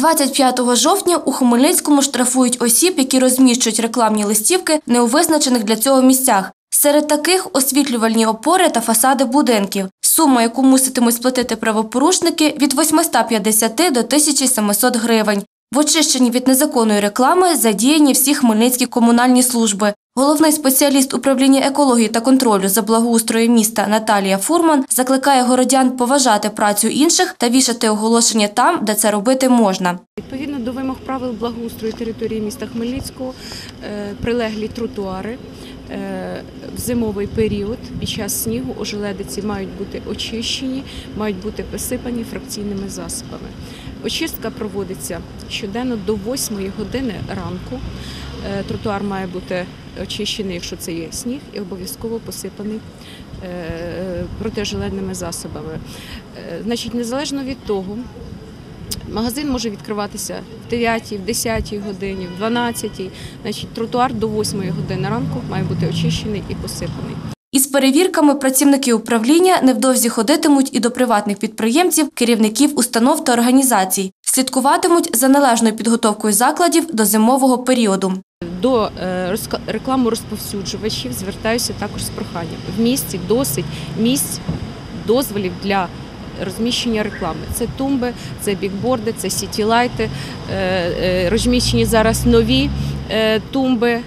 25 жовтня у Хмельницькому штрафують осіб, які розміщують рекламні листівки не у визначених для цього місцях. Серед таких освітлювальні опори та фасади будинків. Сума, яку муситимуть сплатити правопорушники, від 850 до 1700 гривень. В очищенні від незаконної реклами задіяні всі хмельницькі комунальні служби. Головний спеціаліст управління екології та контролю за благоустроєм міста Наталія Фурман закликає городян поважати працю інших та вішати оголошення там, де це робити можна. Відповідно до вимог правил благоустрою території міста Хмельницького, е, прилеглі тротуари е, в зимовий період під час снігу ожеледиці мають бути очищені, мають бути посипані фракційними засобами. Очистка проводиться щоденно до 8 години ранку. Е, Тротуар має бути очищений, якщо це є сніг, і обов'язково посипаний е, протижеледними засобами. Е, Значить, незалежно від того, Магазин може відкриватися в 9, в 10 годині, в 12. Значить, тротуар до 8 години ранку має бути очищений і посипаний. Із перевірками працівники управління невдовзі ходитимуть і до приватних підприємців, керівників установ та організацій. Слідкуватимуть за належною підготовкою закладів до зимового періоду. До е, рекламорозповсюджувачів звертаюся також з проханням. В місті досить місць дозволів для розміщення реклами. Це тумби, це бікборди, це сітілайти. Е, е, Розміщені зараз нові тумби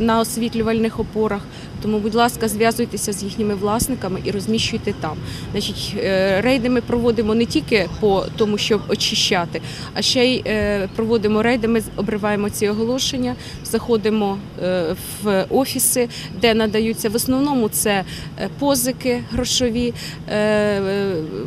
на освітлювальних опорах. Тому, будь ласка, зв'язуйтеся з їхніми власниками і розміщуйте там. Значить, е, рейди ми проводимо не тільки по тому, щоб очищати, а ще й е, проводимо рейди. Ми обриваємо ці оголошення, заходимо е, в офіси, де надаються в основному це позики грошові.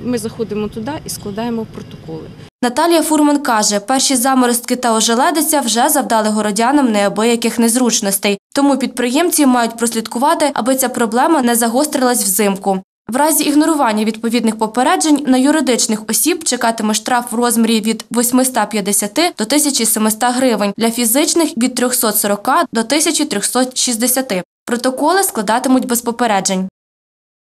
Ми заходимо туди і складаємо протоколи. Наталія Фурман каже, перші заморозки та ожеледиця вже завдали городянам неабияких незручностей. Тому підприємці мають прослідкувати, аби ця проблема не загострилась взимку. В разі ігнорування відповідних попереджень на юридичних осіб чекатиме штраф в розмірі від 850 до 1700 гривень, для фізичних – від 340 до 1360. Протоколи складатимуть без попереджень.